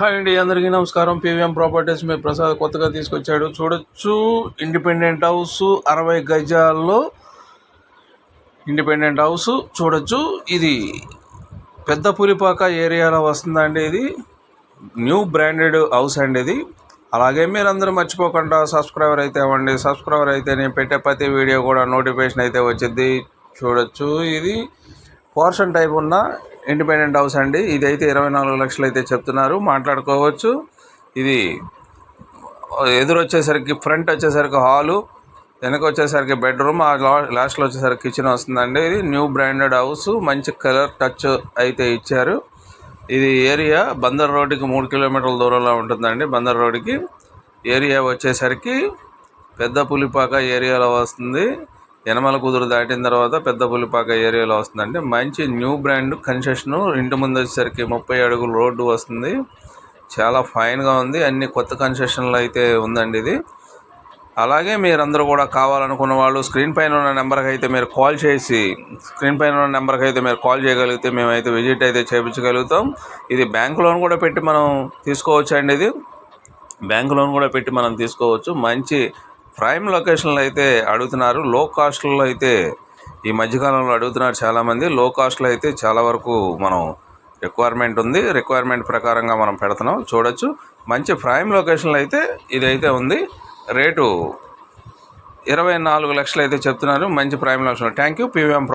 Hi అండి అందరికీ నమస్కారం. పీవీఎం ప్రాపర్టీస్ మీ ప్రసాద్ కొత్తగా తీసుకొచ్చాడు. చూడొచ్చు ఇండిపెండెంట్ హౌస్ అరవై గజాల్లో ఇండిపెండెంట్ హౌస్ చూడొచ్చు. ఇది పెద్ద పులిపాక ఏరియాలో వస్తుందండి ఇది. న్యూ బ్రాండెడ్ హౌస్ అండి ఇది. అలాగే మీరు అందరూ మర్చిపోకుండా సబ్స్క్రైబర్ అయితే అవ్వండి. సబ్స్క్రైబర్ అయితే నేను పెట్టే ప్రతి వీడియో కూడా నోటిఫికేషన్ అయితే వచ్చింది. చూడొచ్చు ఇది పోర్షన్ టైప్ ఉన్న ఇండిపెండెంట్ హౌస్ అండి. ఇది అయితే ఇరవై నాలుగు లక్షలు అయితే చెప్తున్నారు. మాట్లాడుకోవచ్చు. ఇది ఎదురు వచ్చేసరికి ఫ్రంట్ వచ్చేసరికి హాలు వెనక వచ్చేసరికి బెడ్రూమ్ ఆ లా- లాస్ట్లో వచ్చేసరికి కిచెన్ వస్తుందండి. ఇది న్యూ బ్రాండెడ్ హౌస్. మంచి కలర్ టచ్ అయితే ఇచ్చారు. ఇది ఏరియా బందర్ రోడ్డుకి మూడు కిలోమీటర్ల దూరంలో ఉంటుందండి బందర్ రోడ్డుకి. ఏరియా వచ్చేసరికి పెద్ద పులిపాక ఏరియాలో వస్తుంది. యనమల కుదురు దాటిన తర్వాత పెద్ద పులిపాక ఏరియాలో వస్తుందండి. మంచి న్యూ బ్రాండ్ కన్సెషన్. ఇంటి ముందు వచ్చేసరికి ముప్పై అడుగులు రోడ్డు వస్తుంది. చాలా ఫైన్గా ఉంది. అన్ని కొత్త కన్సెషన్లు అయితే ఉందండి ఇది. అలాగే మీరందరూ కూడా కావాలనుకున్న వాళ్ళు స్క్రీన్ పైన ఉన్న నెంబర్కి అయితే మీరు కాల్ చేసి స్క్రీన్ పైన ఉన్న నెంబర్కి అయితే మీరు కాల్ చేయగలిగితే మేమైతే విజిట్ అయితే చేయించగలుగుతాం. ఇది బ్యాంక్ లోన్ కూడా పెట్టి మనం తీసుకోవచ్చు అండి ఇది. బ్యాంక్ లోన్ కూడా పెట్టి మనం తీసుకోవచ్చు. మంచి ప్రైమ్ లొకేషన్లో అయితే అడుగుతున్నారు. లో కాస్ట్లో అయితే ఈ మధ్యకాలంలో అడుగుతున్నారు చాలామంది. లో కాస్ట్లో అయితే చాలా వరకు మనం రిక్వైర్మెంట్ ఉంది. రిక్వైర్మెంట్ ప్రకారంగా మనం పెడుతున్నాం. చూడొచ్చు. మంచి ప్రైమ్ లొకేషన్లో అయితే ఇదైతే ఉంది. రేటు ఇరవై నాలుగు లక్షలు అయితే చెప్తున్నారు. మంచి prime location. Thank you. PVM